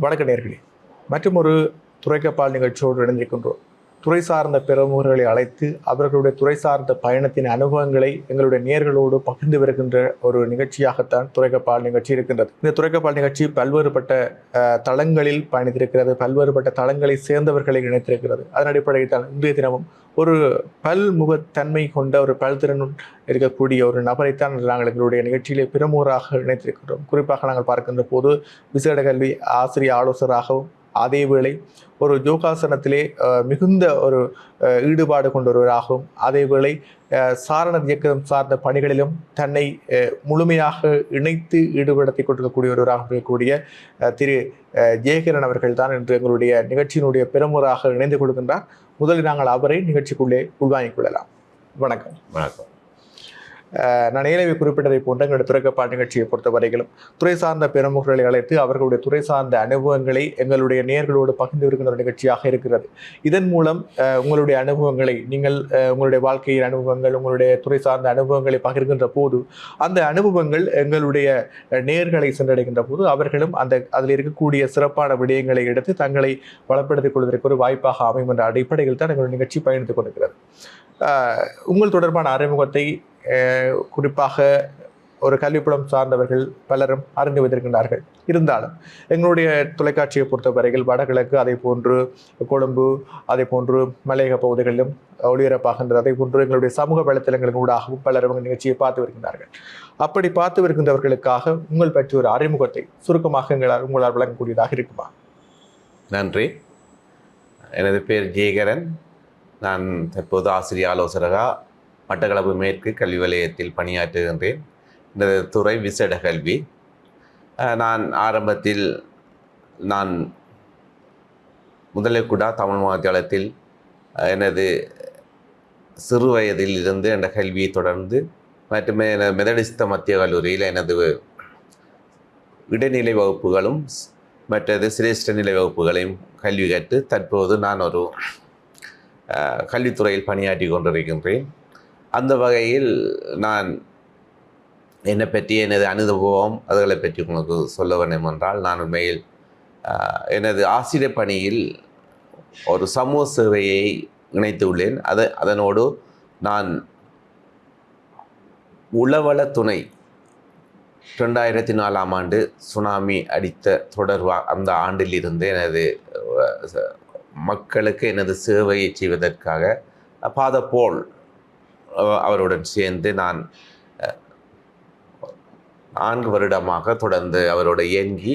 வணக்க நேர்களே. மற்றும் ஒரு துறைக்கப்பால் நிகழ்ச்சியோடு இணைந்திருக்கின்றோம். துறை சார்ந்த பிரமுகர்களை அழைத்து அவர்களுடைய துறை சார்ந்த பயணத்தின் அனுபவங்களை எங்களுடைய நேர்களோடு பகிர்ந்து வருகின்ற ஒரு நிகழ்ச்சியாகத்தான் துறைக்கப்பால் நிகழ்ச்சி இருக்கின்றது. இந்த துறைக்கப்பால் நிகழ்ச்சி பல்வேறுபட்ட தளங்களில் பயணித்திருக்கிறது பல்வேறுபட்ட தளங்களை சேர்ந்தவர்களை இணைத்திருக்கிறது. அதன் அடிப்படையில் தான் இன்றைய தினமும் ஒரு பல்முகத்தன்மை கொண்ட ஒரு பல்திறன் இருக்கக்கூடிய ஒரு நபரைத்தான் நாங்கள் எங்களுடைய நிகழ்ச்சியிலே பிரமுகராக இணைத்திருக்கிறோம் குறிப்பாக நாங்கள் பார்க்கின்ற போது விசேட கல்வி ஆசிரியர் ஆலோசகராகவும் அதேவேளை ஒரு யோகாசனத்திலே மிகுந்த ஒரு ஈடுபாடு கொண்டவராகவும் அதேவேளை அஹ், சாரண இயக்கம் சார்ந்த பணிகளிலும் தன்னை முழுமையாக இணைத்து ஈடுபடுத்திக் கொண்டிருக்கக்கூடியவராக இருக்கக்கூடிய திரு ஜெயகிரன் அவர்கள் தான் என்று எங்களுடைய நிகழ்ச்சியினுடைய பிரமுகராக இணைந்து கொள்கின்றார். முதலில் நாங்கள் அவரை நிகழ்ச்சிக்குள்ளே உள்வாங்கிக் கொள்ளலாம். வணக்கம். வணக்கம். நான் ஏற்கனவே குறிப்பிட்டதை போன்ற எங்களுடைய துறைக்கப்பாடு நிகழ்ச்சியை பொறுத்தவரையிலும் துறை சார்ந்த பிரமுகர்களை அழைத்து அவர்களுடைய துறை சார்ந்த அனுபவங்களை எங்களுடைய நேர்களோடு பகிர்ந்து வருகின்ற நிகழ்ச்சியாக இருக்கிறது. இதன் மூலம் உங்களுடைய அனுபவங்களை நீங்கள் உங்களுடைய வாழ்க்கையின் அனுபவங்கள் உங்களுடைய துறை சார்ந்த அனுபவங்களை பகிர்கின்ற போது அந்த அனுபவங்கள் எங்களுடைய நேர்களை சென்றடைகின்ற போது அவர்களும் அந்த அதில் இருக்கக்கூடிய சிறப்பான விடயங்களை எடுத்து தங்களை வளப்படுத்திக் கொள்வதற்கு ஒரு வாய்ப்பாக அமையும் என்ற அடிப்படையில் தான் எங்களுடைய நிகழ்ச்சி பயணித்துக் கொண்டிருக்கிறது. உங்கள் தொடர்பான அறிமுகத்தை குறிப்பாக ஒரு கல்விப்புலம் சார்ந்தவர்கள் பலரும் அறிந்து வைத்திருக்கின்றார்கள். இருந்தாலும் எங்களுடைய தொலைக்காட்சியை பொறுத்தவரையில் வடகிழக்கு அதே போன்று கொழும்பு அதே போன்று மலையக பகுதிகளிலும் ஒளிபரப்பாகின்றது அதே போன்று எங்களுடைய சமூக வலைத்தளங்களின் ஊடாகவும் பலரும் நிகழ்ச்சியை பார்த்து வருகின்றார்கள். அப்படி பார்த்து வருகின்றவர்களுக்காக உங்கள் பற்றி ஒரு அறிமுகத்தை சுருக்கமாக எங்களால் உங்களால் வழங்கக்கூடியதாக இருக்குமா? நன்றி. எனது பேர் ஜெயகரன். நான் தற்போது ஆசிரியர் ஆலோசகராக மட்டக்களப்பு மேற்கு கல்வி வலயத்தில் பணியாற்றுகின்றேன். இந்த துறை விசேட கல்வி. நான் ஆரம்பத்தில் நான் முதலைக்குடா தமிழ் மகாத்தியாலயத்தில் எனது சிறு வயதில் இருந்து என்ற கல்வியை தொடர்ந்து மற்றும் எனது மெதடிஸ்த மத்திய கல்லூரியில் எனது இடைநிலை வகுப்புகளும் மற்றது சிரேஷ்ட நிலை வகுப்புகளையும் கல்வி கற்று தற்போது நான் ஒரு கல்வித்துறையில் பணியாற்றி கொண்டிருக்கின்றேன். அந்த வகையில் நான் என்னை பற்றி எனது அனுபவம் அதுகளை பற்றி உங்களுக்கு சொல்ல வேண்டும் என்றால் நான் உண்மையில் எனது ஆசிரியர் பணியில் ஒரு சமூக சேவையை இணைத்துள்ளேன் அதை அதனோடு நான் உளவள துணை ரெண்டாயிரத்தி நாலாம் ஆண்டு சுனாமி அடித்த தொடர்வா அந்த ஆண்டிலிருந்து எனது மக்களுக்கு எனது சேவையை செய்வதற்காக பாத போல் அவருடன் சேர்ந்து நான் நான்கு வருடமாக தொடர்ந்து அவரோட இயங்கி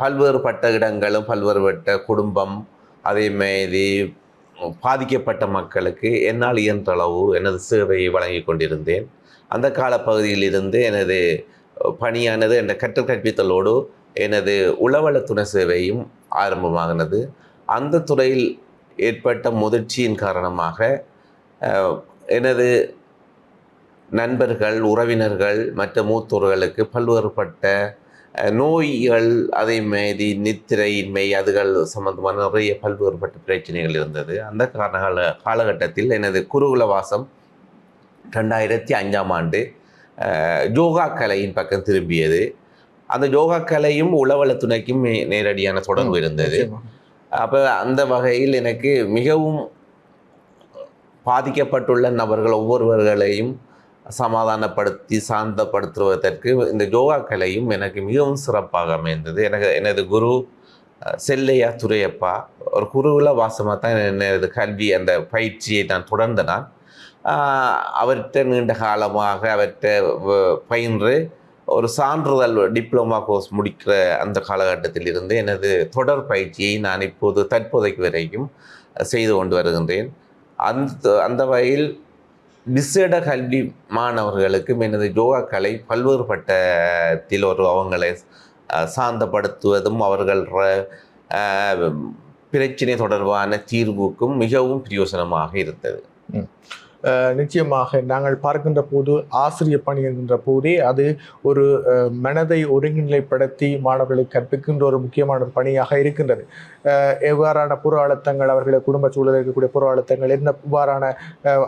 பல்வேறுபட்ட இடங்களும் பல்வேறுபட்ட குடும்பம் அதே மாதிரி பாதிக்கப்பட்ட மக்களுக்கு என்னால் இயன்றளவு எனது சேவையை வழங்கி கொண்டிருந்தேன். அந்த காலப்பகுதியிலிருந்து எனது பணியானது என்ற கற்றல் கற்பித்தலோடு எனது உளவள துணை சேவையும் ஆரம்பமாகினது அந்த துறையில் ஏற்பட்ட முதிர்ச்சியின் காரணமாக எனது நண்பர்கள் உறவினர்கள் மற்ற மூத்தோர்களுக்கு பல்வேறுபட்ட நோய்கள் அதே மாதிரி நித்திரையின்மை அதுகள் சம்பந்தமான நிறைய பல்வேறுபட்ட பிரச்சனைகள் இருந்தது. அந்த கால காலகட்டத்தில் எனது குருகுல வாசம் ரெண்டாயிரத்தி அஞ்சாம் ஆண்டு யோகா கலையின் பக்கம் திரும்பியது. அந்த யோகா கலையும் உளவள துணைக்கும் நே- நேரடியான தொடர்பு இருந்தது. அப்போ அந்த வகையில் எனக்கு மிகவும் பாதிக்கப்பட்டுள்ள நபர்கள் ஒவ்வொருவர்களையும் சமாதானப்படுத்தி சாந்தப்படுத்துவதற்கு இந்த யோகா கலையும் எனக்கு மிகவும் சிறப்பாக அமைந்தது. எனக்கு எனது குரு செல்லையா துரையப்பா ஒரு குருகுல வாசமாக தான் எனது கல்வி அந்த பயிற்சியை நான் தொடர்ந்த நான் அவர்கிட்ட நீண்ட காலமாக அவர்கிட்ட பயின்று ஒரு சான்றிதழ் டிப்ளமா கோர்ஸ் முடிக்கிற அந்த காலகட்டத்தில் இருந்து எனது தொடர் பயிற்சியை நான் இப்போது தற்போதைக்கு வரைக்கும் செய்து கொண்டு வருகின்றேன். அந்த அந்த வகையில் விசேட கல்வி மாணவர்களுக்கும் எனது யோகாக்களை பல்வேறு பல்வேறுபட்டத்தில் ஒரு அவங்களை சாந்தப்படுத்துவதும் அவர்கள் பிரச்சனை பிரச்சினை தொடர்பான தீர்வுக்கும் மிகவும் பிரயோசனமாக இருந்தது. நிச்சயமாக நாங்கள் பார்க்கின்ற போது ஆசிரியர் பணி என்கின்ற போதே அது ஒரு மனதை ஒருங்கிணைப்படுத்தி மாணவர்களை கற்பிக்கின்ற ஒரு முக்கியமான பணியாக இருக்கின்றது. எவ்வாறான புற அழுத்தங்கள் அவர்களுடைய குடும்ப சூழலில் இருக்கக்கூடிய புற அழுத்தங்கள் என்ன இவ்வாறான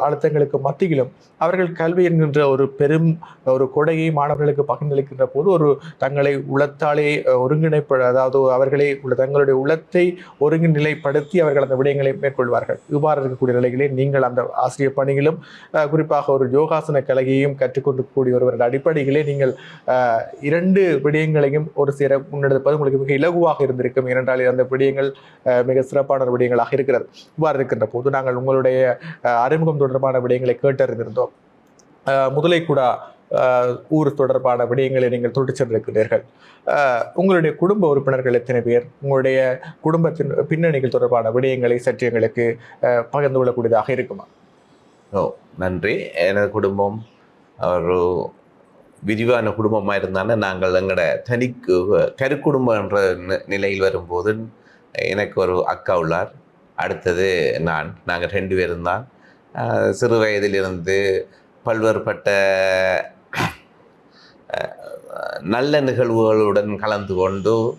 அழுத்தங்களுக்கு மத்தியிலும் அவர்கள் கல்வி என்கின்ற ஒரு பெரும் ஒரு கொடையை மாணவர்களுக்கு பகிர்ந்தளிக்கின்ற போது ஒரு தங்களை உளத்தாலே ஒருங்கிணைப்ப அதாவது அவர்களை உள்ள தங்களுடைய உளத்தை ஒருங்கிணைப்படுத்தி அவர்கள் அந்த விடயங்களை மேற்கொள்வார்கள். இவ்வாறு இருக்கக்கூடிய நிலையிலே நீங்கள் அந்த ஆசிரியர் பணியிலும் குறிப்பாக ஒரு யோகாசன கலையையும் கற்றுக்கொண்டு கூடிய ஒருவர்கள் அடிப்படையிலே நீங்கள் இரண்டு விடயங்களையும் ஒரு சேர முன்னெடுப்பது உங்களுக்கு மிக இலகுவாக இருந்திருக்கும். ஏனென்றால் அந்த விடயங்கள் மிக சிறப்பான விடயங்களாக இருக்கிறது. இவ்வாறு இருக்கின்ற போது நாங்கள் உங்களுடைய அறிமுகம் தொடர்பான விடயங்களை கேட்டறிந்திருந்தோம். முதலை முதலைக்குடா ஊர் தொடர்பான விடயங்களை நீங்கள் தொட்டு சென்றிருக்கிறீர்கள். உங்களுடைய குடும்ப உறுப்பினர்கள் எத்தனை பேர்? உங்களுடைய குடும்பத்தின் பின்னணிகள் தொடர்பான விடயங்களை சற்று எங்களுக்கு பகிர்ந்து கொள்ளக்கூடியதாக இருக்குமா? ஓ நன்றி. எனது குடும்பம் ஒரு விரிவான குடும்பமாக இருந்தாலும் நாங்கள் எங்களோட தனி கருக்குடும்பம் என்ற நிலையில் வரும்போது எனக்கு ஒரு அக்கா உள்ளார். அடுத்தது நான். நாங்கள் ரெண்டு பேரும் தான். சிறு வயதிலிருந்து பல்வேறுபட்ட நல்ல நிகழ்வுகளுடன் கலந்து கொண்டு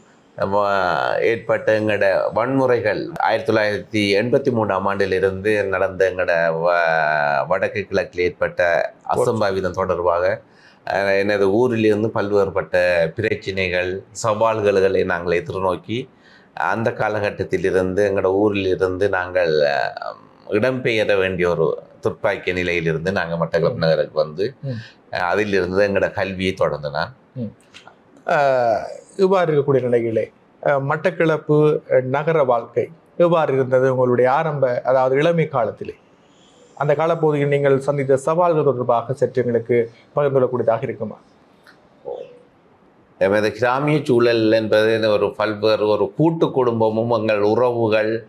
ஏற்பட்ட எங்களோட வன்முறைகள். ஆயிரத்தி தொள்ளாயிரத்தி எண்பத்தி மூணாம் ஆண்டிலிருந்து நடந்த எங்களோட வ- வடக்கு கிழக்கில் ஏற்பட்ட அசம்பாவிதம் தொடர்பாக எனது ஊரிலிருந்து பல்வேறுபட்ட பிரச்சினைகள் சவால்களை நாங்கள் எதிர்நோக்கி அந்த காலகட்டத்திலிருந்து எங்களோட ஊரிலிருந்து நாங்கள் இடம்பெயர வேண்டிய ஒரு துப்பாக்கிய நிலையிலிருந்து நாங்கள் மட்டக்களப்பு நகருக்கு வந்து அதிலிருந்து எங்களோட கல்வியை தொடர்ந்தனான் அஹ், இவ்வாறு இருக்கக்கூடிய நிலையிலே மட்டக்களப்பு நகர வாழ்க்கை எவ்வாறு இருந்தது? உங்களுடைய ஆரம்ப அதாவது இளமை காலத்திலே. அந்த காலப்பகுதியில் நீங்கள் சந்தித்த சவால்கள் தொடர்பாக சற்று எங்களுக்கு பகிர்ந்து கொள்ளக்கூடியதாக இருக்குமா? எமது கிராமிய சூழல் என்பது ஒரு பல்வேறு ஒரு கூட்டு குடும்பமும் எங்கள் உறவுகள்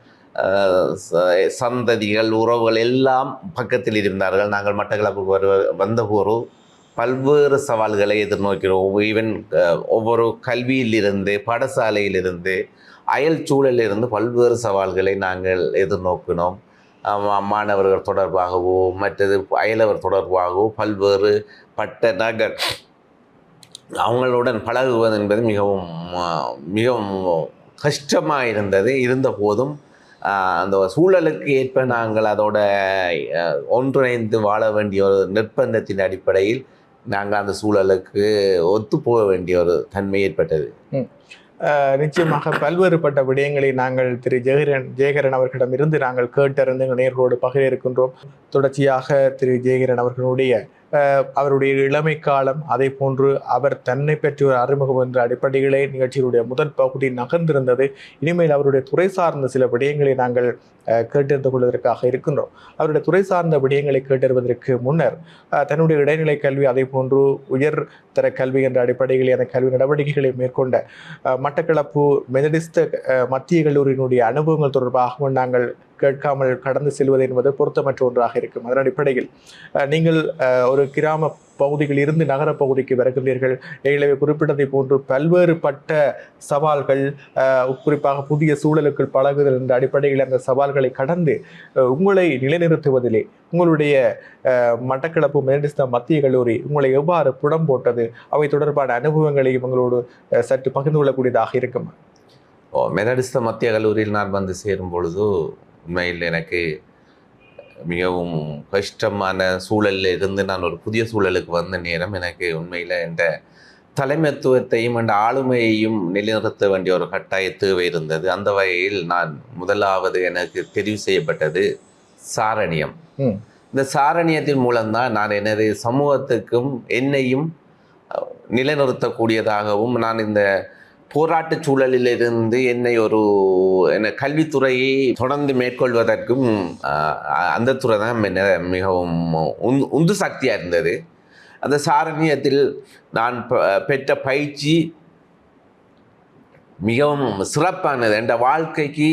ச- சந்ததிகள் உறவுகள் எல்லாம் பக்கத்தில் இருந்தார்கள். நாங்கள் மட்டக்களப்புக்கு வரு வந்தபோது பல்வேறு சவால்களை எதிர்நோக்கிறோம். ஈவன் ஒவ்வொரு கல்வியிலிருந்து பாடசாலையிலிருந்து அயல் சூழலிலிருந்து பல்வேறு சவால்களை நாங்கள் எதிர்நோக்கினோம். மாணவர்கள் தொடர்பாகவோ மற்றது அயலவர் தொடர்பாகவோ பல்வேறு பட்ட நகர் அவங்களுடன் பழகுவது என்பது மிகவும் மிகவும் கஷ்டமாக இருந்தது இருந்த போதும் அந்த சூழலுக்கு ஏற்ப நாங்கள் அதோட ஒன்றிணைந்து வாழ வேண்டிய ஒரு நிர்பந்தத்தின் அடிப்படையில் நாங்கள் அந்த சூழலுக்கு ஒத்து போக வேண்டிய ஒரு தன்மை ஏற்பட்டது. நிச்சயமாக பல்வேறுபட்ட விடயங்களை நாங்கள் திரு ஜெயகரன் ஜெயகரன் அவர்களிடமிருந்து நாங்கள் கேட்டறிந்து எங்கள் நேர்களோடு பகிர இருக்கின்றோம். தொடர்ச்சியாக திரு ஜெயகரன் அவர்களுடைய அவருடைய இளமை காலம் அதை போன்று அவர் தன்னை பற்றி ஒரு அறிமுகம் என்ற அடிப்படையிலே நிகழ்ச்சியினுடைய முதல் பகுதி நகர்ந்திருந்தது. இனிமேல் அவருடைய துறை சார்ந்த சில விடயங்களை நாங்கள் கேட்டறிந்து கொள்வதற்காக இருக்கின்றோம். அவருடைய துறை சார்ந்த விடயங்களை கேட்டறிவதற்கு முன்னர் தன்னுடைய இடைநிலை கல்வி அதே போன்று உயர் தர கல்வி என்ற அடிப்படையில் அந்த கல்வி நடவடிக்கைகளை மேற்கொண்ட மட்டக்களப்பு மெதடிஸ்த மத்திய கல்லூரியினுடைய அனுபவங்கள் தொடர்பாகவும் நாங்கள் கேட்காமல் கடந்து செல்வது என்பது பொருத்தமற்ற ஒன்றாக இருக்கும். அதன் அடிப்படையில் நீங்கள் ஒரு கிராம பகுதியில் இருந்து நகர பகுதிக்கு வருகின்றீர்கள். ஏற்கனவே குறிப்பிட்டதை போன்று பல்வேறுபட்ட சவால்கள் குறிப்பாக புதிய சூழலுக்குள் பழகுதல் என்ற அடிப்படையில் அந்த சவால்களை கடந்து உங்களை நிலைநிறுத்துவதிலே உங்களுடைய மட்டக்களப்பு மேடிஸ்த மத்திய கல்லூரி உங்களை எவ்வாறு புடம் போட்டது அவை தொடர்பான அனுபவங்களையும் உங்களோடு சற்று பகிர்ந்து கொள்ளக்கூடியதாக இருக்கும். ஓ மெதடிஸ்த மத்திய கல்லூரியில் நான் வந்து சேரும் பொழுது உண்மையில் எனக்கு மிகவும் கஷ்டமான சூழலில் இருந்து நான் ஒரு புதிய சூழலுக்கு வந்த நேரம் எனக்கு உண்மையில் என்ற தலைமைத்துவத்தையும் என்ற ஆளுமையையும் நிலைநிறுத்த வேண்டிய ஒரு கட்டாய தேவை இருந்தது அந்த வகையில் நான் முதலாவது எனக்கு தெரிவு செய்யப்பட்டது சாரணியம். இந்த சாரணியத்தின் மூலம்தான் நான் எனது சமூகத்துக்கும் என்னையும் நிலைநிறுத்தக்கூடியதாகவும் நான் இந்த போராட்ட சூழலிலிருந்து என்னை ஒரு என்ன கல்வித்துறையை தொடர்ந்து மேற்கொள்வதற்கும் அந்த துறை தான் என்ன மிகவும் உந்து உந்து சக்தியாக இருந்தது. அந்த சாரணியத்தில் நான் பெற்ற பயிற்சி மிகவும் சிறப்பானது. என்ற வாழ்க்கைக்கு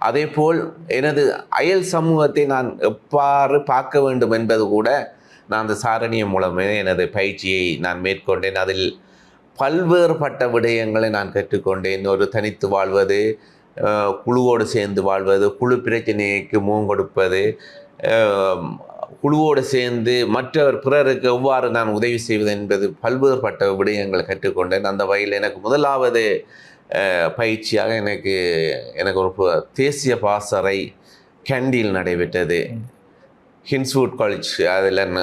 அதேபோல் எனது அயல் சமூகத்தை நான் எவ்வாறு பார்க்க வேண்டும் என்பது கூட நான் அந்த சாரணியம் மூலமே எனது பயிற்சியை நான் மேற்கொண்டேன். அதில் பல்வேறுபட்ட விடயங்களை நான் கற்றுக்கொண்டேன் ஒரு தனித்து வாழ்வது குழுவோடு சேர்ந்து வாழ்வது குழு பிரச்சனைக்கு முகம் கொடுப்பது குழுவோடு சேர்ந்து மற்றவர் பிறருக்கு எவ்வாறு நான் உதவி செய்வது என்பது பல்வேறுபட்ட விடயங்களை கற்றுக்கொண்டேன். அந்த வகையில் எனக்கு முதலாவது பயிற்சியாக எனக்கு எனக்கு ஒரு தேசிய பாசறை கேண்டியில் நடைபெற்றது. ஹின்ஸ்வுட் காலேஜ் அதில்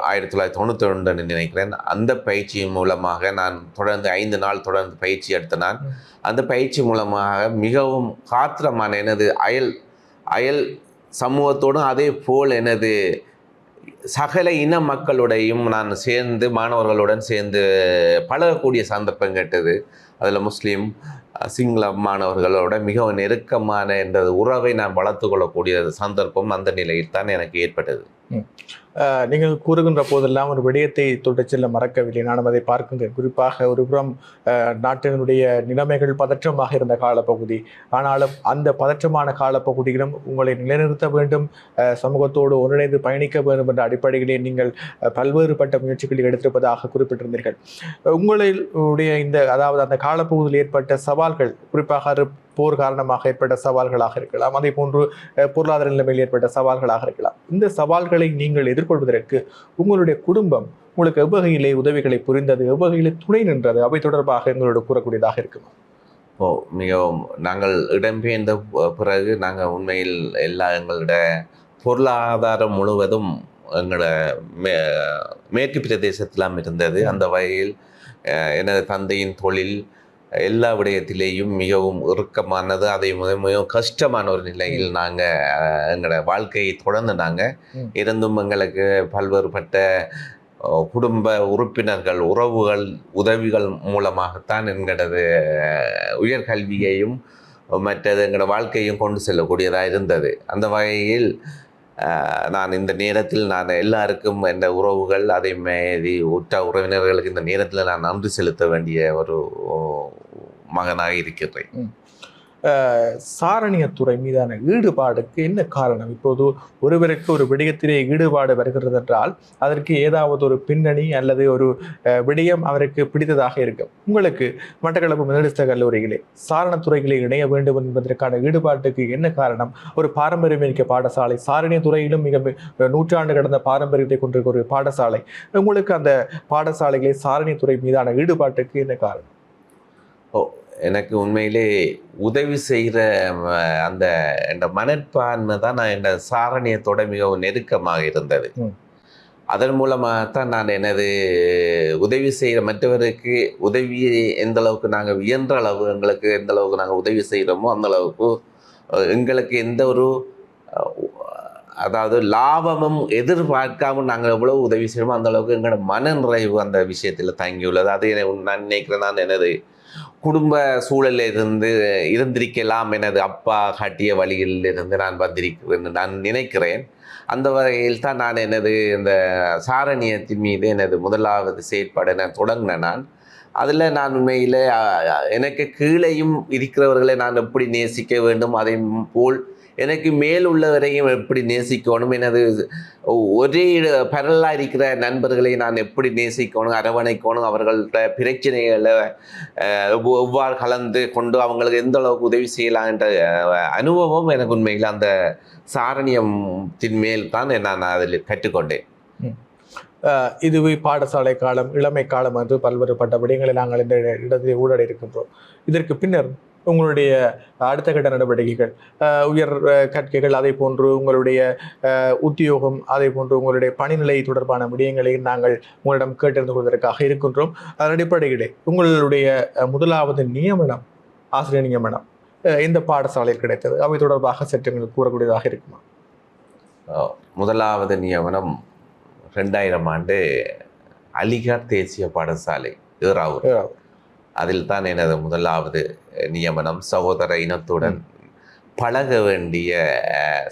ஆயிரத்தி தொள்ளாயிரத்தி தொண்ணூற்றி ரெண்டு நினைக்கிறேன். அந்த பயிற்சியின் மூலமாக நான் தொடர்ந்து ஐந்து நாள் தொடர்ந்து பயிற்சி எடுத்த நான். ம். அந்த பயிற்சி மூலமாக மிகவும் காத்திரமான எனது அயல் அயல் சமூகத்தோடும் அதே போல் எனது சகல இன மக்களுடையும் நான் சேர்ந்து மாணவர்களுடன் சேர்ந்து பழகக்கூடிய சந்தர்ப்பம் கேட்டது. அதில் முஸ்லீம் சிங்கள மாணவர்களோட மிகவும் நெருக்கமான என்ற உறவை நான் வளர்த்து கொள்ளக்கூடிய சந்தர்ப்பம் அந்த நிலையில் தான் எனக்கு ஏற்பட்டது. நீங்கள் கூறுகின்ற போதெல்லாம் ஒரு விடயத்தை தொட்டு செல்ல மறக்கவில்லை. நான் அதை பார்க்கின்றேன் குறிப்பாக ஒரு புறம் நாட்டினுடைய நிலைமைகள் பதற்றமாக இருந்த காலப்பகுதி. ஆனாலும் அந்த பதற்றமான காலப்பகுதியிலும் உங்களை நிலைநிறுத்த வேண்டும் சமூகத்தோடு ஒன்றிணைந்து பயணிக்க வேண்டும் என்ற அடிப்படையிலே நீங்கள் பல்வேறு பல்வேறுபட்ட முயற்சிகளை எடுத்திருப்பதாக குறிப்பிட்டிருந்தீர்கள். உங்களுடைய இந்த அதாவது அந்த காலப்பகுதியில் ஏற்பட்ட சவால்கள் குறிப்பாக போர் காரணமாக ஏற்பட்ட சவால்களாக இருக்கலாம். அதே போன்று பொருளாதார நிலைமையில் ஏற்பட்ட சவால்களாக இருக்கலாம். இந்த சவால்களை நீங்கள் எதிர்கொள்வதற்கு உங்களுடைய குடும்பம் உங்களுக்கு எவ்வகையிலே உதவிகளை புரிந்தது எவ்வகையிலே துணை நின்றது அவை தொடர்பாக எங்களோட கூறக்கூடியதாக இருக்குமா. ஓ மிகவும் நாங்கள் இடம்பெயர்ந்த பிறகு நாங்கள் உண்மையில் எல்லா எங்களோட பொருளாதாரம் முழுவதும் எங்களோட மே மேற்கு பிரதேசத்திலாம் இருந்தது. அந்த வகையில் எனது தந்தையின் தொழில் எல்லா விடயத்திலேயும் மிகவும் இறுக்கமானது அதை மிக- மிகவும் கஷ்டமான ஒரு நிலையில் நாங்கள் எங்களோட வாழ்க்கையை தொடர்ந்து நாங்கள். இருந்தும் எங்களுக்கு பல்வேறுபட்ட குடும்ப உறுப்பினர்கள் உறவுகள் உதவிகள் மூலமாகத்தான் எங்களது உயர்கல்வியையும் மற்றது எங்களோட வாழ்க்கையும் கொண்டு செல்லக்கூடியதாக இருந்தது அந்த வகையில் நான் இந்த நேரத்தில் நான் எல்லாருக்கும் இந்த உறவுகள் அதே மாதிரி உற்ற உறவினர்களுக்கு இந்த நேரத்தில் நான் நன்றி செலுத்த வேண்டிய ஒரு மகனாக இருக்கிறேன் சாரணியத்துறை மீதான ஈடுபாடுக்கு என்ன காரணம்? இப்போது ஒருவருக்கு ஒரு விடயத்திலே ஈடுபாடு வருகிறது என்றால் அதற்கு ஏதாவது ஒரு பின்னணி அல்லது ஒரு விடயம் அவருக்கு பிடித்ததாக இருக்கும். உங்களுக்கு மட்டக்களப்பு முதலிஸ்த கல்லூரியிலே சாரணத்துறையிலே இணைய வேண்டும் என்பதற்கான ஈடுபாட்டுக்கு என்ன காரணம்? ஒரு பாரம்பரியமிக்க பாடசாலை சாரணியத்துறையிலும் மிக நூற்றாண்டு கடந்த பாரம்பரியத்தை கொண்டிருக்க ஒரு பாடசாலை உங்களுக்கு அந்த பாடசாலைகளை சாரணியத்துறை மீதான ஈடுபாட்டுக்கு என்ன காரணம்? ஓ எனக்கு உண்மையிலே உதவி செய்கிற அந்த என்ற மனப்பான்மை தான் நான் என் சாரணியத்தோட மிகவும் நெருக்கமாக இருந்தது. அதன் மூலமாகத்தான் நான் எனது உதவி செய்கிற மற்றவருக்கு உதவி எந்த அளவுக்கு நாங்கள் இயன்ற அளவு எங்களுக்கு எந்த அளவுக்கு நாங்கள் உதவி செய்கிறோமோ அந்த அளவுக்கு எங்களுக்கு எந்த ஒரு அதாவது லாபமும் எதிர்பார்க்காம நாங்கள் எவ்வளவு உதவி செய்யணுமோ அந்த அளவுக்கு எங்களோட மன நிறைவு அந்த விஷயத்தில் தங்கியுள்ளது. அது நான் நினைக்கிறேன். நான் எனது குடும்ப சூழலில் இருந்து இருந்திருக்கலாம் எனது அப்பா காட்டிய வழியில் இருந்து நான் வந்திருக்கிறேன் நான் நினைக்கிறேன். அந்த வகையில் தான் நான் எனது இந்த சாரணியத்தின் மீது எனது முதலாவது செயற்பாடை நான் தொடங்கினேன் நான். அதில் நான் உண்மையில் எனக்கு கீழேயும் இருக்கிறவர்களை நான் எப்படி நேசிக்க வேண்டும் அதை போல் எனக்கு மேல் உள்ளவரையும் எப்படி நேசிக்கணும்? எனது ஒரே பரலாக இருக்கிற நண்பர்களை நான் எப்படி நேசிக்கணும் அரவணைக்கணும்? அவர்கள்ட்ட பிரச்சனைகளை எவ்வாறு கலந்து கொண்டு அவங்களுக்கு எந்த அளவுக்கு உதவி செய்யலாம் என்ற அனுபவம் எனக்கு உண்மையில் அந்த சாரணியத்தின் மேல் தான் நான் அதில் கற்றுக்கொண்டேன். இதுவே பாடசாலை காலம் இளமை காலம் என்று பல்வேறுபட்ட விடயங்களை நாங்கள் இந்த இடத்தில் ஊழல் இருக்கின்றோம் இதற்கு பின்னர் உங்களுடைய அடுத்த கட்ட நடவடிக்கைகள் உயர் கற்கைகள் அதே போன்று உங்களுடைய உத்தியோகம் அதே போன்று உங்களுடைய பணிநிலை தொடர்பான விடயங்களை நாங்கள் உங்களிடம் கேட்டறிந்து கொள்வதற்காக இருக்கின்றோம். அதன் அடிப்படையிலே உங்களுடைய முதலாவது நியமனம் ஆசிரியர் நியமனம் இந்த பாடசாலையில் கிடைத்தது? அவை தொடர்பாக சற்று கூறக்கூடியதாக இருக்குமா? முதலாவது நியமனம் ரெண்டாயிரம் ஆண்டு அலிகார் தேசிய பாடசாலை அஹ், அதில் தான் எனது முதலாவது நியமனம். சகோதர இனத்துடன் பழக வேண்டிய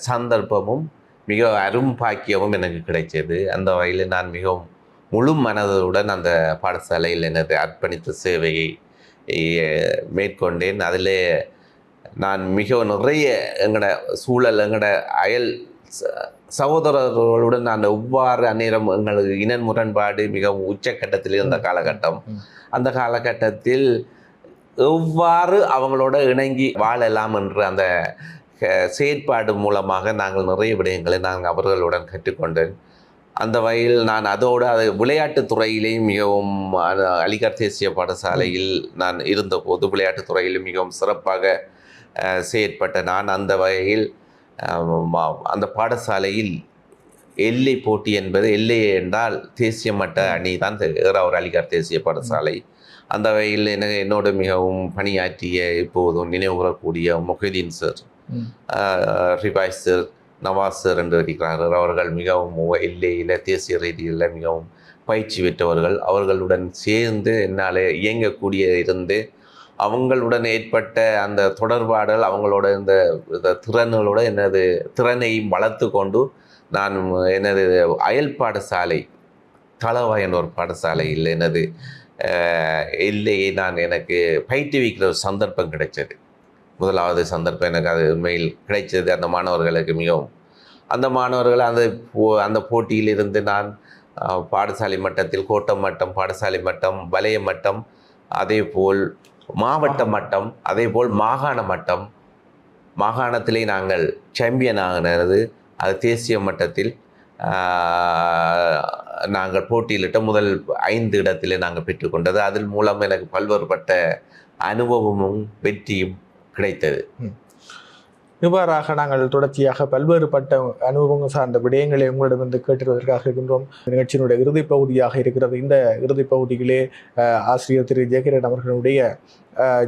சந்தர்ப்பமும் மிக அரும் பாக்கியமும் எனக்கு கிடைச்சது அந்த வகையில் நான் மிகவும் முழு மனதுடன் அந்த பாடசாலையில் எனது அர்ப்பணித்த சேவையை மேற்கொண்டேன். அதில் நான் மிக நிறைய எங்களோட சூழல் எங்களோட அயல் சகோதரர்களுடன் நான் எவ்வாறு அந்நேரம் எங்களுக்கு இன முரண்பாடு மிகவும் உச்சக்கட்டத்தில் இருந்த. காலகட்டம். அந்த காலகட்டத்தில் எவ்வாறு அவங்களோட இணங்கி வாழலாம் என்று அந்த செயற்பாடு மூலமாக நாங்கள் நிறைய விடயங்களை நாங்கள் அவர்களுடன் கற்றுக்கொண்டேன். அந்த வகையில் நான் அதோடு அது விளையாட்டுத் துறையிலேயும் மிகவும் அ- அலிகார் தேசிய பாடசாலையில் நான் இருந்தபோது விளையாட்டுத் துறையிலும் மிகவும் சிறப்பாக செயற்பட்ட நான் அந்த வகையில் அந்த பாடசாலையில் எல்லை போட்டி என்பது எல்லை என்றால் தேசிய மட்ட அணி தான் ஏறாவூர் அலிகார் தேசிய பாடசாலை. அந்த வகையில் எனக்கு என்னோடு மிகவும் பணியாற்றிய இப்போதும் நினைவுகூரக்கூடிய Mohideen sir Rifai sir Nawaz sir என்று இருக்கிறார்கள் அவர்கள் மிகவும் எல்லையில் தேசிய ரீதியில் மிகவும் பயிற்சி பெற்றவர்கள். அவர்களுடன் சேர்ந்து என்னால் இயங்கக்கூடிய இருந்து அவங்களுடன் ஏற்பட்ட அந்த தொடர்பாடல் அவங்களோட இந்த இந்த திறன்களோட எனது திறனையும் வளர்த்து கொண்டு நான் எனது அயல் பாடசாலை தளவாய் என்ற ஒரு பாடசாலையில் எனது இல்லை நான் எனக்கு பயிற்றுவிக்கிற ஒரு சந்தர்ப்பம் கிடைச்சது. முதலாவது சந்தர்ப்பம் எனக்கு அது உண்மையில் கிடைச்சது. அந்த மாணவர்களுக்கு மிகவும் அந்த மாணவர்கள் அந்த போ- அந்த போட்டியிலிருந்து நான் பாடசாலை மட்டத்தில் கோட்டம் மட்டம் பாடசாலை மட்டம் வலய மட்டம் அதே போல் மாவட்ட மட்டம் அதே போல் மாகாண மட்டம் மாகாணத்திலே நாங்கள் சாம்பியன் ஆகினது அது தேசிய மட்டத்தில் நாங்கள் போட்டியிலிட்ட முதல் ஐந்து இடத்திலே நாங்கள் பெற்றுக்கொண்டது அதன் மூலம் எனக்கு பல்வேறுபட்ட அனுபவமும் வெற்றியும் கிடைத்தது. இவ்வாறாக நாங்கள் தொடர்ச்சியாக பல்வேறுபட்ட அனுபவங்கள் சார்ந்த விடயங்களை உங்களிடமிருந்து கேட்டிருப்பதற்காக இருக்கின்றோம். நிகழ்ச்சியினுடைய இறுதிப் பகுதியாக இருக்கிறது. இந்த இறுதிப் பகுதியிலே ஆசிரியர் திரு ஜெயகிரன் அவர்களுடைய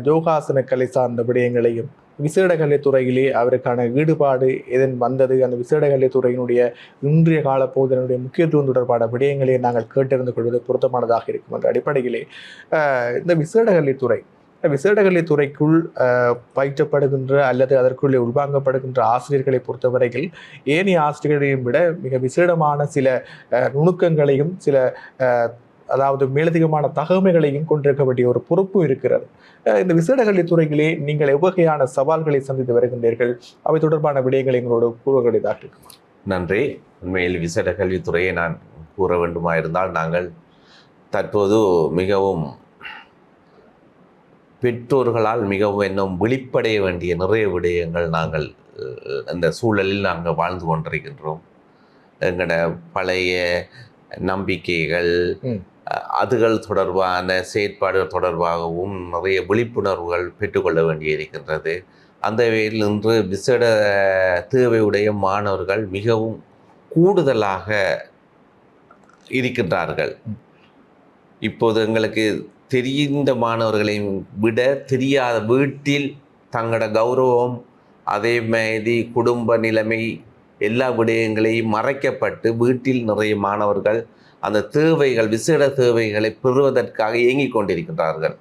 யோகாசன கலை சார்ந்த விடயங்களையும் விசேட கலைத்துறையிலே அவருக்கான ஈடுபாடு எதன் வந்தது? அந்த விசேட கலைத்துறையினுடைய இன்றைய கால போதனுடைய முக்கியத்துவம் தொடர்பான விடயங்களை நாங்கள் கேட்டறிந்து கொள்வது பொருத்தமானதாக இருக்கும் என்ற அடிப்படையிலே இந்த விசேட கலைத்துறை விசேட கலைத்துறைக்குள் பயிற்றப்படுகின்ற அல்லது அதற்குள்ளே உள்வாங்கப்படுகின்ற ஆசிரியர்களை பொறுத்தவரையில் ஏனைய ஆசிரியர்களையும் விட மிக விசேடமான சில நுணுக்கங்களையும் சில அதாவது மேலதிகமான தகவல்களையும் கொண்டிருக்க வேண்டிய ஒரு பொறுப்பு இருக்கிறது. இந்த விசேட கல்வித்துறையிலே நீங்கள் எவ்வகையான சவால்களை சந்தித்து வருகின்றீர்கள்? அவை தொடர்பான விடயங்களை எங்களோடு கூறுவதாக இருக்கும். நன்றி. உண்மையில் விசேட கல்வித்துறையை நான் கூற வேண்டுமா இருந்தால் நாங்கள் தற்போது மிகவும் பெற்றோர்களால் மிகவும் இன்னும் விழிப்படைய வேண்டிய நிறைய விடயங்கள் நாங்கள் அஹ், இந்த சூழலில் நாங்கள் வாழ்ந்து கொண்டிருக்கின்றோம். எங்களோட பழைய நம்பிக்கைகள் அதுகள் தொடர்பான செயற்பாடுகள் தொடர்பாகவும் நிறைய விழிப்புணர்வுகள் பெற்றுக்கொள்ள வேண்டியிருக்கின்றது. அந்த வகையில் இன்று விசேட தேவையுடைய மாணவர்கள் மிகவும் கூடுதலாக இருக்கின்றார்கள். இப்போது எங்களுக்கு தெரிந்த மாணவர்களையும் விட தெரியாத வீட்டில் தங்களோட கௌரவம் அதே மாதிரி குடும்ப நிலைமை எல்லா விடயங்களையும் மறைக்கப்பட்டு வீட்டில் நிறைய மாணவர்கள் அந்த தேவைகள் விசேட தேவைகளை பெறுவதற்காக இயங்கிக் கொண்டிருக்கின்றார்கள்.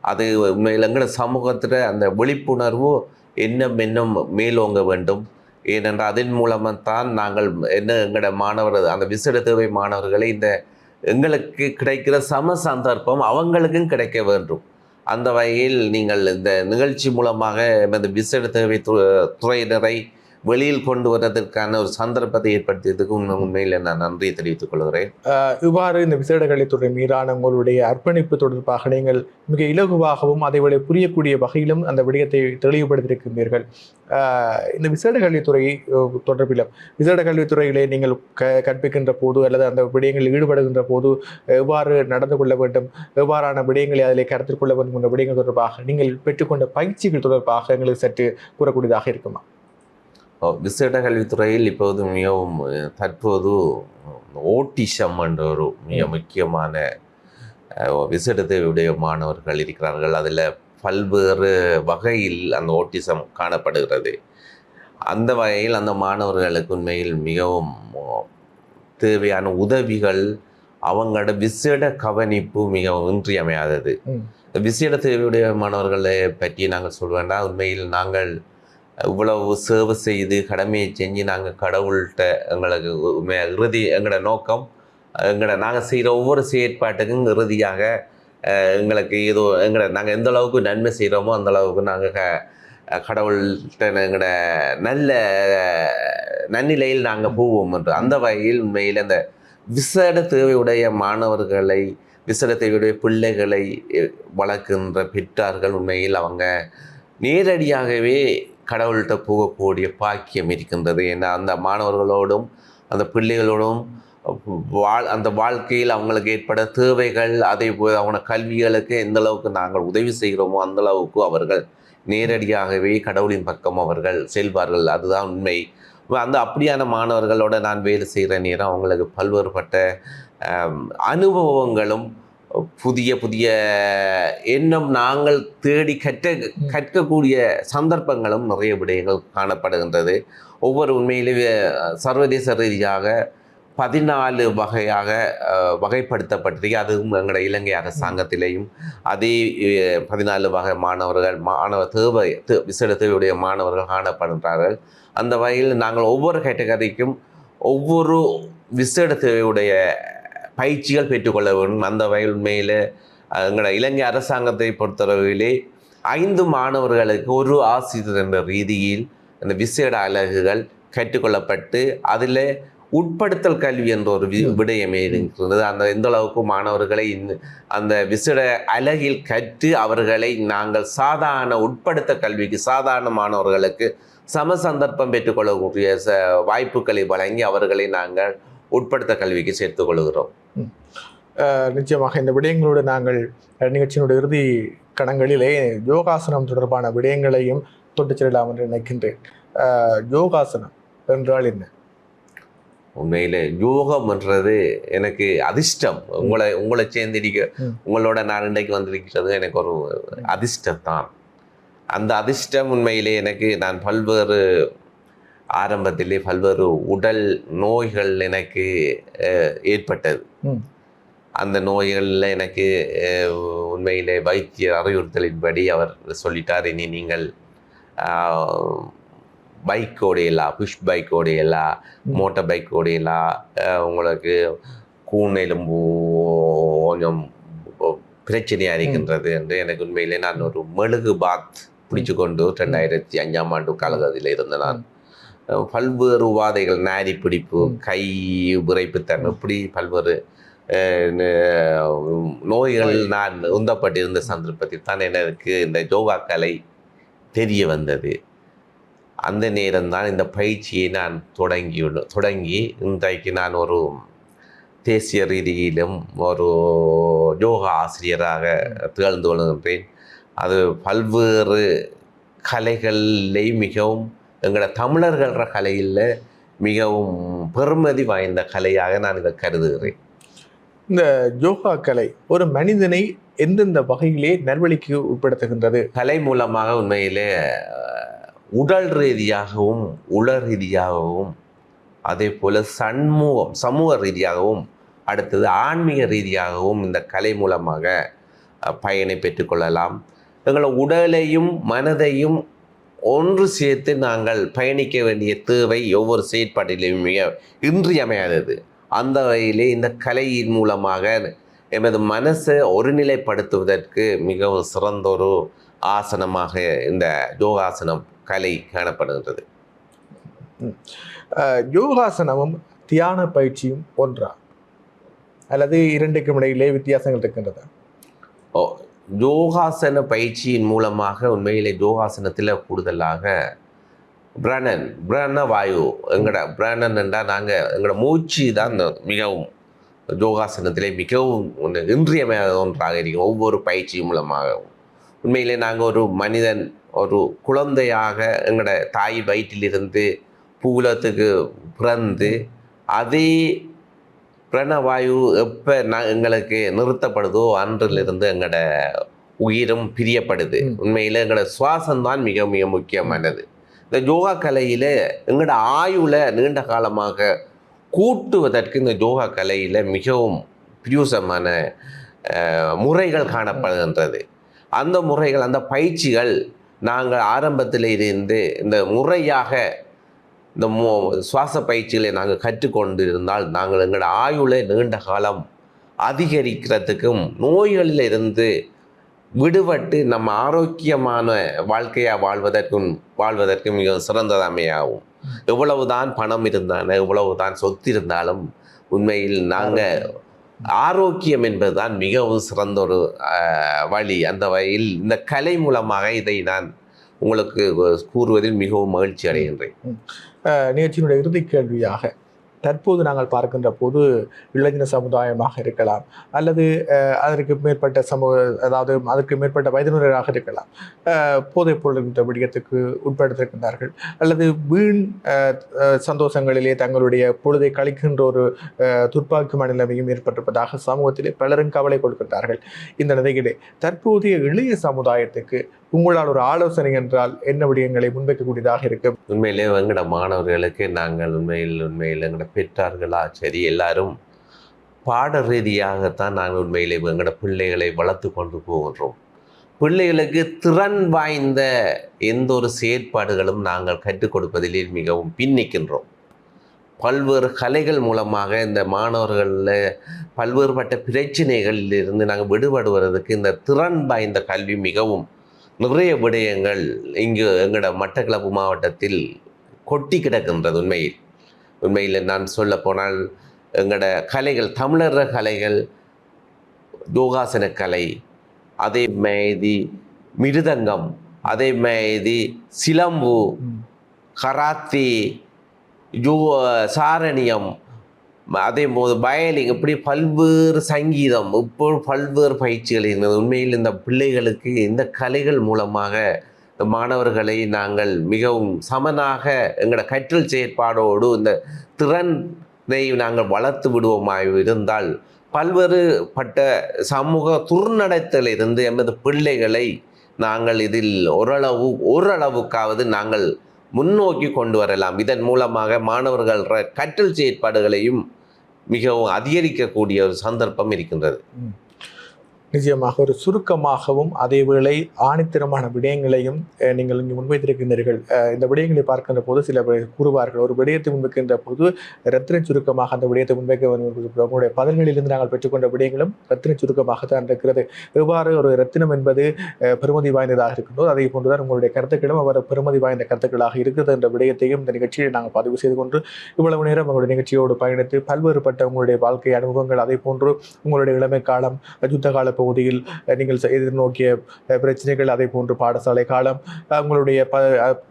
அது உண்மையில் எங்களோட சமூகத்தில் அந்த விழிப்புணர்வு இன்னும் இன்னும் மேலோங்க வேண்டும். ஏனென்றால் அதன் மூலமாக தான் நாங்கள் என்ன எங்களோட மாணவர் அந்த விசேட தேவை மாணவர்களை இந்த எங்களுக்கு கிடைக்கிற சம சந்தர்ப்பம் அவங்களுக்கும் கிடைக்க வேண்டும். அந்த வகையில் நீங்கள் இந்த நிகழ்ச்சி மூலமாக எமது விசேட தேவை து- துறையினரை வெளியில் கொண்டு வர்றதற்கான ஒரு சந்தர்ப்பத்தை ஏற்படுத்தியதுக்கு உண்மையில் நான் நன்றியை தெரிவித்துக் கொள்கிறேன். இவ்வாறு இந்த விசேட கலைத்துறை மீதான உங்களுடைய அர்ப்பணிப்பு தொடர்பாக நீங்கள் மிக இலகுவாகவும் அதைவிட புரியக்கூடிய வகையிலும் அந்த விடயத்தை தெளிவுபடுத்தியிருக்கின்றீர்கள் இந்த விசேட கல்வித்துறை தொடர்பிலும் விசேட கல்வித்துறையிலே நீங்கள் க கற்பிக்கின்ற போது அல்லது அந்த விடயங்களில் ஈடுபடுகின்ற போது எவ்வாறு நடந்து கொள்ள வேண்டும் எவ்வாறான விடயங்களை அதிலே கருத்தில் கொள்ள வேண்டும் என்ற விடயங்கள் தொடர்பாக நீங்கள் பெற்றுக்கொண்ட பயிற்சிகள் தொடர்பாக எங்களுக்கு சற்று கூறக்கூடியதாக இருக்குமா? விசேட கல்வித்துறையில் இப்போது மிகவும் தற்போது ஓட்டிசம் என்ற ஒரு மிக முக்கியமான அஹ், விசேட தேவையுடைய மாணவர்கள் இருக்கிறார்கள். அதில் பல்வேறு வகையில் அந்த ஓட்டிசம் காணப்படுகிறது. அந்த வகையில் அந்த மாணவர்களுக்கு உண்மையில் மிகவும் தேவையான உதவிகள் அவங்களோட விசேட கவனிப்பு மிகவும் இன்றியமையாதது. விசேட தேவையுடைய மாணவர்களை பற்றி நாங்கள் சொல்வேண்டா உண்மையில் நாங்கள் இவ்வளவு சேவை செய்து கடமையை செஞ்சு நாங்கள் கடவுள்கிட்ட எங்களுக்கு இறுதி எங்களோட நோக்கம் எங்களோட நாங்கள் செய்கிற ஒவ்வொரு செயற்பாட்டுக்கும் இறுதியாக எங்களுக்கு ஏதோ எங்களை நாங்கள் எந்த அளவுக்கு நன்மை செய்கிறோமோ அந்த அளவுக்கு நாங்கள் க கடவுள்கிட்ட எங்களோட நல்ல நன்னிலையில் நாங்கள் போவோம் என்று. அந்த வகையில் உண்மையில் அந்த விசேட தேவையுடைய மாணவர்களை விசேட தேவையுடைய பிள்ளைகளை வளர்க்கின்ற பெற்றார்கள் உண்மையில் அவங்க. நேரடியாகவே கடவுள்கிட்ட போகக்கூடிய பாக்கியம் இருக்கின்றது. ஏன்னா அந்த மாணவர்களோடும் அந்த பிள்ளைகளோடும் வாழ் அந்த வாழ்க்கையில் அவங்களுக்கு ஏற்பட தேவைகள் அதே போல் அவங்க கல்விகளுக்கு எந்த அளவுக்கு நாங்கள் உதவி செய்கிறோமோ அந்த அளவுக்கு அவர்கள் நேரடியாகவே கடவுளின் பக்கம் அவர்கள் செல்வார்கள். அதுதான் உண்மை. அந்த அப்படியான மாணவர்களோட நான் வேலை செய்கிற நேரம் அவங்களுக்கு பல்வேறுபட்ட அனுபவங்களும் புதிய புதிய எண்ணம் நாங்கள் தேடி கற்ற கற்கக்கூடிய சந்தர்ப்பங்களும் நிறைய விடயங்கள் காணப்படுகின்றது. ஒவ்வொரு உண்மையிலே சர்வதேச ரீதியாக பதினாலு வகையாக அஹ், வகைப்படுத்தப்பட்டிருக்கு அதுவும் எங்களுடைய இலங்கை அரசாங்கத்திலேயும். அதே பதினாலு வகை மாணவர்கள் மாணவ தேவை விசேட தேவையுடைய மாணவர்கள் காணப்படுகிறார்கள் அந்த வகையில் நாங்கள் ஒவ்வொரு கேட்டகரிக்கும் ஒவ்வொரு விசேட தேவையுடைய பயிற்சிகள் பெற்றுக்கொள்ள வேண்டும். அந்த வகையில் உண்மையில் எங்களோட இலங்கை அரசாங்கத்தை பொறுத்தளவிலே ஐந்து மாணவர்களுக்கு ஒரு ஆசிரியர் என்ற ரீதியில் அந்த விசேட அலகுகள் கற்றுக்கொள்ளப்பட்டு அதில் உட்படுத்தல் கல்வி என்ற ஒரு வி- விடயமே இருக்கிறது அந்த எந்த அளவுக்கு மாணவர்களை இந்த- அந்த விசேட அலகில் கற்று அவர்களை நாங்கள் சாதாரண உட்படுத்த கல்விக்கு சாதாரண மாணவர்களுக்கு சம சந்தர்ப்பம் பெற்றுக்கொள்ளக்கூடிய ச வாய்ப்புகளை வழங்கி அவர்களை நாங்கள் உட்படுத்த கல்விக்கு சேர்த்துக் கொள்கிறோம். நிச்சயமாக இந்த விடயங்களோடு நாங்கள் நிகழ்ச்சியினுடைய இறுதி கணங்களிலே யோகாசனம் தொடர்பான விடயங்களையும் தொட்டு செல்லலாம் என்று நினைக்கின்றேன். யோகாசனம் என்றால் என்ன? உண்மையிலே யோகம் என்றது எனக்கு அதிர்ஷ்டம். உங்களை உங்களை சேர்ந்திருக்க. உங்களோட நான் இன்றைக்கு வந்திருக்கிறது எனக்கு ஒரு அதிர்ஷ்டம் தான் அந்த அதிர்ஷ்டம் உண்மையிலே எனக்கு நான் பல்வேறு ஆரம்பத்திலே பல்வேறு உடல் நோய்கள் எனக்கு ஏற்பட்டது. அந்த நோய்களில் எனக்கு உண்மையிலே வைத்திய அறிவுறுத்தலின்படி அவர் சொல்லிட்டார் இனி நீங்கள் பைக் ஓடையலாம் புஷ் பைக் ஓடையலாம் ம். மோட்டார் பைக் ஓடையலாம் அஹ், உங்களுக்கு கூன் எலும்பு கொஞ்சம் பிரச்சனையாக இருக்கின்றது என்று எனக்கு உண்மையிலே நான் ஒரு மெழுகு பாத் பிடிச்சு கொண்டு ரெண்டாயிரத்தி அஞ்சாம் ஆண்டு காலகட்டத்தில் இருந்த நான். பல்வேறு உபாதைகள் நாடி பிடிப்பு. கை விரைப்புத்தன்மை இப்படி பல்வேறு நோய்கள் நோய். நான் உந்தப்பட்டிருந்த சந்தர்ப்பத்தில் தான் எனக்கு இந்த யோகா கலை தெரிய வந்தது அந்த நேரம்தான் இந்த பயிற்சியை நான் தொடங்கியுள்ள தொடங்கி இன்றைக்கு நான் ஒரு தேசிய ரீதியிலும் ஒரு யோகா ஆசிரியராக திகழ்ந்து கொள்கின்றேன் அது பல்வேறு கலைகளிலே மிகவும் எங்களோட தமிழர்கள்ற கலையில் மிகவும் பெருமதி வாய்ந்த கலையாக நான் இதை கருதுகிறேன். இந்த யோகா கலை ஒரு மனிதனை எந்தெந்த வகையிலே நல்வழிக்கு உட்படுத்துகின்றது? கலை மூலமாக உண்மையிலே உடல் ரீதியாகவும் உள ரீதியாகவும் அதே போல் சண்முகம் சமூக ரீதியாகவும் அடுத்தது ஆன்மீக ரீதியாகவும் இந்த கலை மூலமாக பயனை பெற்றுக்கொள்ளலாம் எங்களை உடலையும் மனதையும் ஒன்று சேர்த்து நாங்கள் பயணிக்க வேண்டிய தேவை ஒவ்வொரு செயற்பாட்டிலும் மிக இன்றியமையாதது. அந்த வகையிலே இந்த கலையின் மூலமாக எமது மனசை ஒருநிலைப்படுத்துவதற்கு மிகவும் சிறந்த ஒரு ஆசனமாக இந்த யோகாசனம் கலை காணப்படுகின்றது. யோகாசனமும் தியான பயிற்சியும் ஒன்றா? அல்லது இரண்டுக்கும் இடையிலே வித்தியாசங்கள் இருக்கின்றதா? ஓ யோகாசன பயிற்சியின் மூலமாக உண்மையிலே யோகாசனத்தில் கூடுதலாக பிரணன் பிரண வாயு எங்கட பிரணன் என்றால் நாங்கள் எங்களோட மூச்சு தான் மிகவும் யோகாசனத்திலே மிகவும் ஒன்று இன்றியமையாத ஒன்றாக இருக்கும். ஒவ்வொரு பயிற்சி மூலமாகவும். உண்மையிலே நாங்கள் ஒரு மனிதன் ஒரு குழந்தையாக எங்களோட தாய் வயிற்றிலிருந்து பூலத்துக்கு பிறந்து அதே பிரணவாயு எப்போ நான் எங்களுக்கு நிறுத்தப்படுதோ அன்றிலிருந்து எங்களோட உயிரும் பிரியப்படுது. உண்மையில் எங்களோட சுவாசம் தான் மிக மிக முக்கியமானது. இந்த யோகா கலையில் எங்களோட ஆயுளை நீண்ட காலமாக கூட்டுவதற்கு இந்த யோகா கலையில் மிகவும் பிரியூசமான முறைகள் காணப்படுகின்றது. அந்த முறைகள் அந்த பயிற்சிகள் நாங்கள் ஆரம்பத்தில் இருந்து இந்த முறையாக இந்த மோ சுவாச பயிற்சிகளை நாங்கள் கற்றுக்கொண்டு இருந்தால் நாங்கள் எங்களோட ஆயுளை நீண்ட காலம் அதிகரிக்கிறதுக்கும் நோய்களில் இருந்து விடுபட்டு நம்ம ஆரோக்கியமான வாழ்க்கையாக வாழ்வதற்கும் வாழ்வதற்கும் மிக சிறந்ததமையாகும். எவ்வளவுதான் பணம் இருந்தாலும் எவ்வளவுதான் சொத்து இருந்தாலும் உண்மையில் நாங்கள் ஆரோக்கியம் என்பதுதான் மிகவும் சிறந்த ஒரு வழி. அந்த வகையில் இந்த கலை மூலமாக இதை நான் உங்களுக்கு கூறுவதில் மிகவும் மகிழ்ச்சி அடைகின்றேன். நிகழ்ச்சியினுடைய இறுதி கேள்வியாக தற்போது நாங்கள் பார்க்கின்ற போது இளைஞர் சமுதாயமாக இருக்கலாம் அல்லது அதற்கு மேற்பட்ட சமூக அதாவது அதற்கு மேற்பட்ட வயதினராக இருக்கலாம் போதைப் பொருள் என்ற விடயத்துக்கு உட்படுத்திருக்கின்றார்கள் அல்லது வீண் சந்தோஷங்களிலே தங்களுடைய பொழுதை கழிக்கின்ற ஒரு அஹ், துர்ப்பாக்கியமான நிலைமையும் ஏற்பட்டிருப்பதாக சமூகத்திலே பலரும் கவலை கொடுக்கின்றார்கள் இந்த நிலையிலே தற்போதைய இளைய சமுதாயத்துக்கு உங்களால் ஒரு ஆலோசனை என்றால் என்ன விடயங்களை முன்வைக்கக்கூடியதாக இருக்கும் உண்மையிலே எங்களோட மாணவர்களுக்கு நாங்கள் உண்மையில் உண்மையில் எங்களோட பெற்றார்களா? சரி எல்லாரும் பாட ரீதியாகத்தான் நாங்கள் உண்மையிலே எங்களோட பிள்ளைகளை வளர்த்து கொண்டு போகின்றோம். பிள்ளைகளுக்கு திறன் வாய்ந்த எந்த ஒரு செயற்பாடுகளும் நாங்கள் கற்றுக் கொடுப்பதிலே மிகவும் பின்னிக்கின்றோம். பல்வேறு கலைகள் மூலமாக இந்த மாணவர்களில் பல்வேறுபட்ட பிரச்சனைகளிலிருந்து நாங்கள் விடுபடுவதற்கு இந்த திறன் வாய்ந்த கல்வி மிகவும் நிறைய விடயங்கள் இங்கு எங்களோட மட்டக்களப்பு மாவட்டத்தில் கொட்டி கிடக்கின்றது உண்மையில். உண்மையில் நான் சொல்ல போனால் எங்களோட கலைகள் தமிழர் கலைகள் யோகாசன கலை அதே மாதிரி மிருதங்கம் அதே மாதிரி சிலம்பு கராத்தே யோ சாரணியம் அதே போது வயலின் இப்படி பல்வேறு சங்கீதம் இப்போ பல்வேறு பயிற்சிகள் இருந்தது உண்மையில் இந்த பிள்ளைகளுக்கு இந்த கலைகள் மூலமாக இந்த மாணவர்களை நாங்கள் மிகவும் சமனாக எங்களோட கற்றல் செயற்பாடோடு இந்த திறனை நாங்கள் வளர்த்து விடுவோமாக இருந்தால் பல்வேறு பட்ட சமூக துர்நடத்திலிருந்து எமது பிள்ளைகளை நாங்கள் இதில் ஓரளவு ஓரளவுக்காவது நாங்கள் முன்னோக்கி கொண்டு வரலாம். இதன் மூலமாக மாணவர்கள் கற்றல் செயற்பாடுகளையும் மிகவும் அதிகரிக்கக்கூடிய ஒரு சந்தர்ப்பம் இருக்கின்றது. நிச்சயமாக ஒரு சுருக்கமாகவும் அதேவேளை ஆணித்தரமான விடயங்களையும் நீங்கள் இங்கு முன்வைத்திருக்கின்றீர்கள். இந்த விடயங்களை பார்க்கின்ற போது சில கூறுவார்கள் ஒரு விடயத்தை முன்வைக்கின்ற போது ரத்தின சுருக்கமாக அந்த விடயத்தை முன்வைக்க உங்களுடைய பதில்களிலிருந்து நாங்கள் பெற்றுக்கொண்ட விடயங்களும் ரத்தின சுருக்கமாகத்தான் இருக்கிறது. எவ்வாறு ஒரு ரத்தினம் என்பது பெருமதி வாய்ந்ததாக இருக்கின்றோ அதே போன்றுதான் உங்களுடைய கருத்துக்களும் அவர் பெருமதி வாய்ந்த கருத்துக்களாக இருக்கிறது என்ற விடயத்தையும் இந்த நிகழ்ச்சியை நாங்கள் பதிவு செய்து கொண்டு இவ்வளவு நேரம் உங்களுடைய நிகழ்ச்சியோடு பயணித்து பல்வேறுபட்ட உங்களுடைய வாழ்க்கை அனுபவங்கள் அதே போன்று உங்களுடைய இளமை காலம் யுத்த கால பகுதியில் நீங்கள் எதிர்நோக்கிய பிரச்சனைகள் அதே போன்று பாடசாலை காலம் உங்களுடைய ப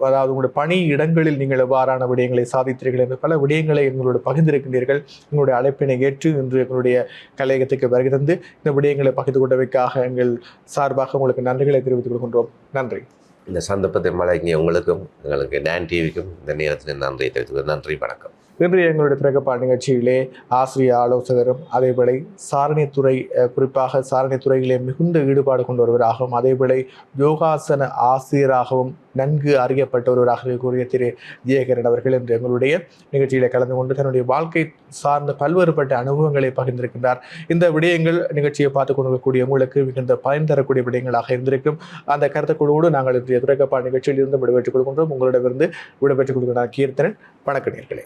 அதாவது உங்களுடைய பணி இடங்களில் நீங்கள் எவ்வாறான விடயங்களை சாதித்தீர்கள் என்று பல விடயங்களை எங்களோடு பகிர்ந்திருக்கின்றீர்கள். எங்களுடைய அழைப்பினை ஏற்று இன்று எங்களுடைய கலையகத்துக்கு வருகை தந்து இந்த விடயங்களை பகிர்ந்து கொண்டவைக்காக எங்கள் சார்பாக உங்களுக்கு நன்றிகளை தெரிவித்துக் கொள்கின்றோம். நன்றி. இந்த சந்தர்ப்பத்தை வழங்கிய உங்களுக்கும் எங்களுக்கு நான் டிவிக்கும் இந்த நேரத்தில் நன்றி தெரிவித்துக் நன்றி வணக்கம். இன்று எங்களுடைய திறக்கப்பாடு நிகழ்ச்சியிலே ஆசிரிய ஆலோசகரும் அதேபோல சாரணித்துறை குறிப்பாக சாரணித்துறையிலே மிகுந்த ஈடுபாடு கொண்ட ஒருவராகவும் அதேவேளை யோகாசன ஆசிரியராகவும் நன்கு அறியப்பட்ட ஒருவராக இருக்கக்கூடிய திரு ஜெயகரன் அவர்கள் இன்று எங்களுடைய நிகழ்ச்சியிலே கலந்து கொண்டு தன்னுடைய வாழ்க்கை சார்ந்த பல்வேறுபட்ட அனுபவங்களை பகிர்ந்திருக்கின்றார். இந்த விடயங்கள் நிகழ்ச்சியை பார்த்து கொண்டிருக்கக்கூடிய உங்களுக்கு மிகுந்த பயன் தரக்கூடிய விடயங்களாக இருந்திருக்கும். அந்த கருத்துக்களோடு நாங்கள் இன்றைய துறைக்கப்பாடு நிகழ்ச்சியில் இருந்து விடைபெற்றுக் கொள்கின்றோம். உங்களிடமிருந்து விடைபெற்றுக் கொள்கிற கீர்த்தனன். வணக்க நேர்களே.